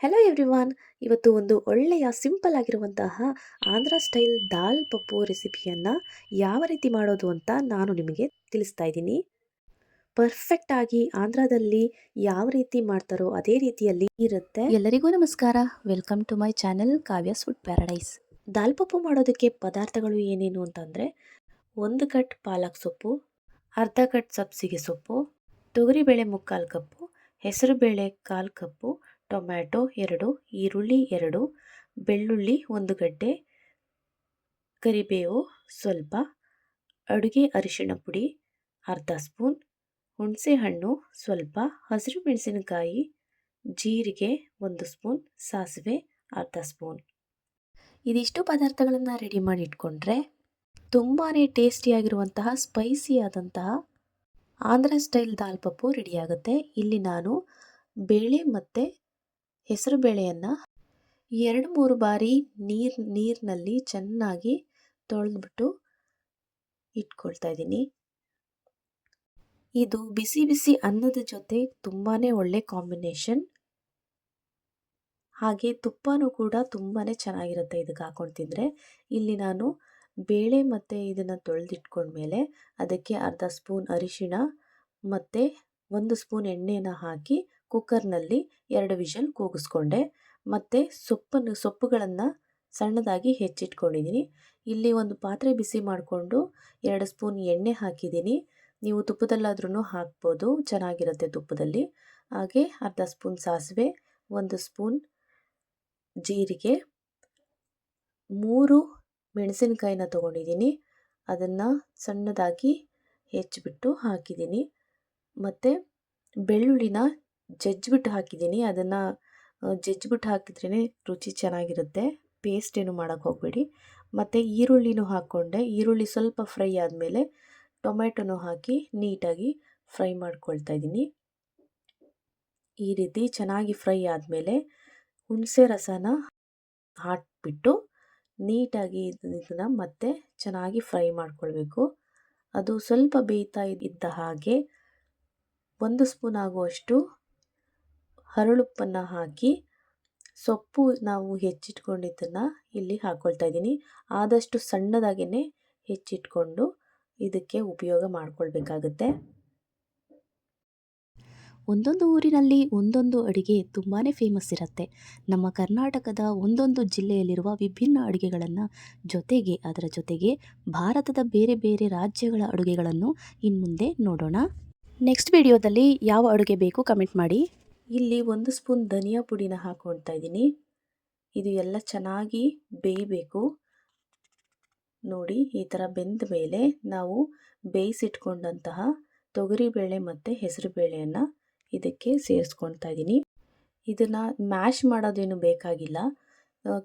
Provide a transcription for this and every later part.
Hello everyone ಇವತ್ತು ಒಂದು ಒಳ್ಳೆಯ ಸಿಂಪಲ್ ಆಗಿರುವಂತಹ ಆಂಧ್ರ ಸ್ಟೈಲ್ ದಾಲ್ ಪಪ್ಪು ರೆಸಿಪಿಯನ್ನು ಯಾವ ರೀತಿ ಮಾಡೋದು ಅಂತ ನಾನು ನಿಮಗೆ ತಿಳಿಸ್ತಾ ಇದ್ದೀನಿ. ಪರ್ಫೆಕ್ಟ್ ಆಗಿ ಆಂಧ್ರದಲ್ಲಿ ಯಾವ ರೀತಿ ಮಾಡ್ತಾರೋ ಅದೇ ರೀತಿಯಲ್ಲಿ ಇರುತ್ತೆ. ಎಲ್ಲರಿಗೂ ನಮಸ್ಕಾರ. Welcome to my channel Kavya food paradise ದಾಲ್ ಪಪ್ಪು ಮಾಡೋದಕ್ಕೆ ಪದಾರ್ಥಗಳು ಏನೇನು ಅಂತಂದರೆ ಒಂದು ಕಟ್ ಪಾಲಕ್ ಸೊಪ್ಪು ಅರ್ಧ ಕಟ್ ಸಬ್ಸಿಗೆ ಸೊಪ್ಪು ತೊಗರಿಬೇಳೆ ಮುಕ್ಕಾಲು ಕಪ್ಪು ಹೆಸರುಬೇಳೆ ಕಾಲು ಕಪ್ಪು ಟೊಮ್ಯಾಟೊ ಎರಡು, ಈರುಳ್ಳಿ ಎರಡು, ಬೆಳ್ಳುಳ್ಳಿ ಒಂದು ಗಡ್ಡೆ, ಕರಿಬೇವು ಸ್ವಲ್ಪ, ಅಡುಗೆ ಅರಿಶಿಣ ಪುಡಿ, ಅರ್ಧ ಸ್ಪೂನ್, ಹುಣಸೆಹಣ್ಣು ಸ್ವಲ್ಪ ಹಸಿರು ಮೆಣಸಿನಕಾಯಿ ಜೀರಿಗೆ ಒಂದು ಸ್ಪೂನ್, ಸಾಸಿವೆ ಅರ್ಧ ಸ್ಪೂನ್. ಇದಿಷ್ಟು ಪದಾರ್ಥಗಳನ್ನು ರೆಡಿ ಮಾಡಿ ಇಟ್ಕೊಂಡ್ರೆ ತುಂಬಾ ಟೇಸ್ಟಿಯಾಗಿರುವಂತಹ ಸ್ಪೈಸಿ ಆದಂತಹ ಆಂಧ್ರ ಸ್ಟೈಲ್ ದಾಲ್ ಪಪ್ಪು ರೆಡಿಯಾಗುತ್ತೆ ಇಲ್ಲಿ ನಾನು ಬೇಳೆ ಮತ್ತು ಹೆಸರು ಬೇಳೆಯನ್ನು ಎರಡು ಮೂರು ಬಾರಿ ನೀರು, ನೀರಿನಲ್ಲಿ ಚೆನ್ನಾಗಿ ತೊಳೆದ್ಬಿಟ್ಟು ಇಟ್ಕೊಳ್ತಾ ಇದ್ದೀನಿ. ಇದು ಬಿಸಿ ಬಿಸಿ ಅನ್ನದ ಜೊತೆ ತುಂಬಾ ಒಳ್ಳೆ ಕಾಂಬಿನೇಷನ್. ಹಾಗೆ ತುಪ್ಪನೂ ಕೂಡ ತುಂಬಾ ಚೆನ್ನಾಗಿರುತ್ತೆ ಇದಕ್ಕೆ ಹಾಕೊಂಡು ತಿಂದರೆ. ಇಲ್ಲಿ ನಾನು ಬೇಳೆ ಮತ್ತು ಇದನ್ನು ತೊಳೆದಿಟ್ಕೊಂಡ್ಮೇಲೆ ಅದಕ್ಕೆ ಅರ್ಧ ಸ್ಪೂನ್ ಅರಿಶಿಣ ಮತ್ತು ಒಂದು ಸ್ಪೂನ್ ಎಣ್ಣೆನ ಹಾಕಿ ಕುಕ್ಕರ್ನಲ್ಲಿ ಎರಡು ವಿಷಲ್ ಕೂಗಿಸ್ಕೊಂಡೆ. ಮತ್ತು ಸೊಪ್ಪನ್ನು, ಸೊಪ್ಪುಗಳನ್ನು ಸಣ್ಣದಾಗಿ ಹೆಚ್ಚಿಟ್ಕೊಂಡಿದ್ದೀನಿ. ಇಲ್ಲಿ ಒಂದು ಪಾತ್ರೆ ಬಿಸಿ ಮಾಡಿಕೊಂಡು ಎರಡು ಸ್ಪೂನ್ ಎಣ್ಣೆ ಹಾಕಿದ್ದೀನಿ. ನೀವು ತುಪ್ಪದಲ್ಲಾದ್ರೂ ಹಾಕ್ಬೋದು, ಚೆನ್ನಾಗಿರುತ್ತೆ ತುಪ್ಪದಲ್ಲಿ. ಹಾಗೆ ಅರ್ಧ ಸ್ಪೂನ್ ಸಾಸಿವೆ, ಒಂದು ಸ್ಪೂನ್ ಜೀರಿಗೆ, ಮೂರು ಮೆಣಸಿನಕಾಯಿನ ತೊಗೊಂಡಿದ್ದೀನಿ. ಅದನ್ನು ಸಣ್ಣದಾಗಿ ಹೆಚ್ಚಿಬಿಟ್ಟು ಹಾಕಿದ್ದೀನಿ. ಮತ್ತು ಬೆಳ್ಳುಳ್ಳಿನ ಜಜ್ಜಿಬಿಟ್ಟು ಹಾಕಿದ್ದೀನಿ. ಅದನ್ನು ಜಜ್ಜಿಬಿಟ್ಟು ಹಾಕಿದ್ರೇ ರುಚಿ ಚೆನ್ನಾಗಿರುತ್ತೆ. ಪೇಸ್ಟ್ ಏನು ಮಾಡೋಕ್ಕೆ ಹೋಗಬೇಡಿ. ಮತ್ತು ಈರುಳ್ಳಿನೂ ಹಾಕ್ಕೊಂಡೆ. ಈರುಳ್ಳಿ ಸ್ವಲ್ಪ ಫ್ರೈ ಆದಮೇಲೆ ಟೊಮೆಟೊನೂ ಹಾಕಿ ನೀಟಾಗಿ ಫ್ರೈ ಮಾಡ್ಕೊಳ್ತಾ ಇದ್ದೀನಿ. ಈ ರೀತಿ ಚೆನ್ನಾಗಿ ಫ್ರೈ ಆದಮೇಲೆ ಹುಣಸೆ ರಸನ ಹಾಕ್ಬಿಟ್ಟು ನೀಟಾಗಿ ಇದನ್ನು ಮತ್ತೆ ಚೆನ್ನಾಗಿ ಫ್ರೈ ಮಾಡ್ಕೊಳ್ಬೇಕು. ಅದು ಸ್ವಲ್ಪ ಬೇಯ್ತಾ ಇದ್ದ ಹಾಗೆ ಒಂದು ಸ್ಪೂನ್ ಆಗುವಷ್ಟು ಹರಳುಪ್ಪನ್ನು ಹಾಕಿ ಸೊಪ್ಪು ನಾವು ಹೆಚ್ಚಿಟ್ಕೊಂಡಿದ್ದನ್ನು ಇಲ್ಲಿ ಹಾಕ್ಕೊಳ್ತಾ ಇದ್ದೀನಿ. ಆದಷ್ಟು ಸಣ್ಣದಾಗೇ ಹೆಚ್ಚಿಟ್ಕೊಂಡು ಇದಕ್ಕೆ ಉಪಯೋಗ ಮಾಡಿಕೊಳ್ಬೇಕಾಗುತ್ತೆ. ಒಂದೊಂದು ಊರಿನಲ್ಲಿ ಒಂದೊಂದು ಅಡುಗೆ ತುಂಬಾ ಫೇಮಸ್ ಇರುತ್ತೆ. ನಮ್ಮ ಕರ್ನಾಟಕದ ಒಂದೊಂದು ಜಿಲ್ಲೆಯಲ್ಲಿರುವ ವಿಭಿನ್ನ ಅಡುಗೆಗಳನ್ನು ಜೊತೆಗೆ, ಅದರ ಜೊತೆಗೆ ಭಾರತದ ಬೇರೆ ಬೇರೆ ರಾಜ್ಯಗಳ ಅಡುಗೆಗಳನ್ನು ಇನ್ನು ಮುಂದೆ ನೋಡೋಣ ನೆಕ್ಸ್ಟ್ ವಿಡಿಯೋದಲ್ಲಿ ಯಾವ ಅಡುಗೆ ಬೇಕು ಕಮೆಂಟ್ ಮಾಡಿ. ಇಲ್ಲಿ ಒಂದು ಸ್ಪೂನ್ ಧನಿಯಾ ಪುಡಿನ ಹಾಕೊಳ್ತಾ ಇದ್ದೀನಿ. ಇದು ಎಲ್ಲ ಚೆನ್ನಾಗಿ ಬೇಯಬೇಕು. ನೋಡಿ, ಈ ಥರ ಬೆಂದ ಮೇಲೆ ನಾವು ಬೇಯಿಸಿಟ್ಕೊಂಡಂತಹ ತೊಗರಿಬೇಳೆ ಮತ್ತು ಹೆಸರು ಬೇಳೆಯನ್ನು ಇದಕ್ಕೆ ಸೇರಿಸ್ಕೊಳ್ತಾ ಇದ್ದೀನಿ. ಇದನ್ನು ಮ್ಯಾಶ್ ಮಾಡೋದೇನು ಬೇಕಾಗಿಲ್ಲ.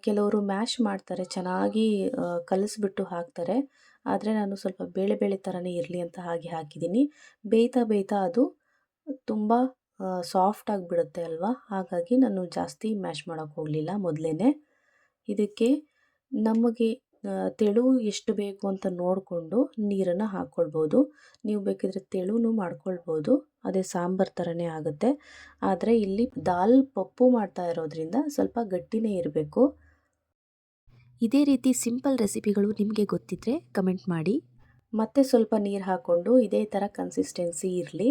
ಕೆಲವರು ಮ್ಯಾಶ್ ಮಾಡ್ತಾರೆ, ಚೆನ್ನಾಗಿ ಕಲಸಿಬಿಟ್ಟು ಹಾಕ್ತಾರೆ. ಆದರೆ ನಾನು ಸ್ವಲ್ಪ ಬೇಳೆ ಬೇಳೆ ಥರನೇ ಇರಲಿ ಅಂತ ಹಾಗೆ ಹಾಕಿದ್ದೀನಿ. ಬೇಯ್ತಾ ಬೇಯ್ತಾ ಅದು ತುಂಬ ಸಾಫ್ಟ್ ಆಗಿಬಿಡುತ್ತೆ ಅಲ್ವಾ? ಹಾಗಾಗಿ ನಾನು ಜಾಸ್ತಿ ಮ್ಯಾಶ್ ಮಾಡೋಕ್ಕೆ ಹೋಗಲಿಲ್ಲ ಮೊದಲೇ ಇದಕ್ಕೆ ನಮಗೆ ತೆಳು ಎಷ್ಟು ಬೇಕು ಅಂತ ನೋಡಿಕೊಂಡು ನೀರನ್ನು ಹಾಕ್ಕೊಳ್ಬೋದು ನೀವು ಬೇಕಿದ್ರೆ ತೆಳುನೂ ಮಾಡ್ಕೊಳ್ಬೋದು. ಅದೇ ಸಾಂಬಾರು ಥರನೇ ಆಗುತ್ತೆ. ಆದರೆ ಇಲ್ಲಿ ದಾಲ್ ಪಪ್ಪು ಮಾಡ್ತಾ ಇರೋದ್ರಿಂದ ಸ್ವಲ್ಪ ಗಟ್ಟಿನೇ ಇರಬೇಕು. ಇದೇ ರೀತಿ ಸಿಂಪಲ್ ರೆಸಿಪಿಗಳು ನಿಮಗೆ ಗೊತ್ತಿದ್ದರೆ ಕಮೆಂಟ್ ಮಾಡಿ. ಮತ್ತೆ ಸ್ವಲ್ಪ ನೀರು ಹಾಕ್ಕೊಂಡು ಇದೇ ಥರ ಕನ್ಸಿಸ್ಟೆನ್ಸಿ ಇರಲಿ.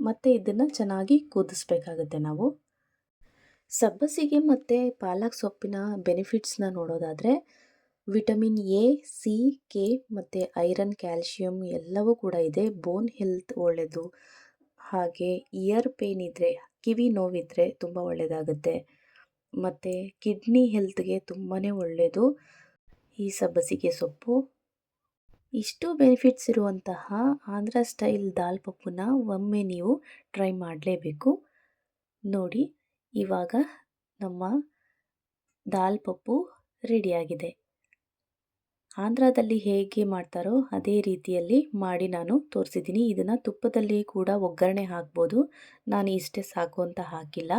ಮತ್ತು ಇದನ್ನು ಚೆನ್ನಾಗಿ ಕುದಿಸ್ಬೇಕಾಗುತ್ತೆ ನಾವು. ಸಬ್ಬಸಿಗೆ ಮತ್ತು ಪಾಲಕ್ ಸೊಪ್ಪಿನ ಬೆನಿಫಿಟ್ಸ್ನ ನೋಡೋದಾದರೆ ವಿಟಮಿನ್ ಎ, ಸಿ, ಕೆ ಮತ್ತು ಐರನ್, ಕ್ಯಾಲ್ಶಿಯಂ ಎಲ್ಲವೂ ಕೂಡ ಇದೆ. ಬೋನ್ ಹೆಲ್ತ್ ಒಳ್ಳೆಯದು ಹಾಗೆ ಇಯರ್ ಪೇನ್ ಇದ್ದರೆ ಕಿವಿ ನೋವಿದ್ದರೆ ತುಂಬ ಒಳ್ಳೆಯದಾಗುತ್ತೆ ಮತ್ತು ಕಿಡ್ನಿ ಹೆಲ್ತ್ಗೆ ತುಂಬಾ ಒಳ್ಳೆಯದು ಈ ಸಬ್ಬಸಿಗೆ ಸೊಪ್ಪು. ಇಷ್ಟು ಬೆನಿಫಿಟ್ಸ್ ಇರುವಂತಹ ಆಂಧ್ರ ಸ್ಟೈಲ್ ದಾಲ್ ಪಪ್ಪುನ ಒಮ್ಮೆ ನೀವು ಟ್ರೈ ಮಾಡಲೇಬೇಕು. ನೋಡಿ, ಇವಾಗ ನಮ್ಮ ದಾಲ್ ಪಪ್ಪು ರೆಡಿಯಾಗಿದೆ. ಆಂಧ್ರದಲ್ಲಿ ಹೇಗೆ ಮಾಡ್ತಾರೋ ಅದೇ ರೀತಿಯಲ್ಲಿ ಮಾಡಿ ನಾನು ತೋರಿಸಿದ್ದೀನಿ. ಇದನ್ನು ತುಪ್ಪದಲ್ಲಿ ಕೂಡ ಒಗ್ಗರಣೆ ಹಾಕ್ಬೋದು. ನಾನು ಇಷ್ಟೇ ಸಾಕು ಅಂತ ಹಾಕಿಲ್ಲ.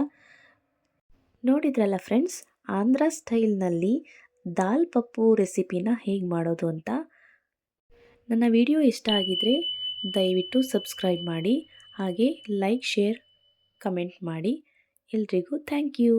ನೋಡಿದ್ರಲ್ಲ ಫ್ರೆಂಡ್ಸ್ ಆಂಧ್ರ ಸ್ಟೈಲ್ನಲ್ಲಿ ದಾಲ್ ಪಪ್ಪು ರೆಸಿಪಿನ ಹೇಗೆ ಮಾಡೋದು ಅಂತ? ನನ್ನ ವಿಡಿಯೋ ಇಷ್ಟ ಆಗಿದರೆ ದಯವಿಟ್ಟು ಸಬ್ಸ್ಕ್ರೈಬ್ ಮಾಡಿ ಹಾಗೆ ಲೈಕ್, ಶೇರ್, ಕಮೆಂಟ್ ಮಾಡಿ. ಎಲ್ರಿಗೂ ಥ್ಯಾಂಕ್ ಯು.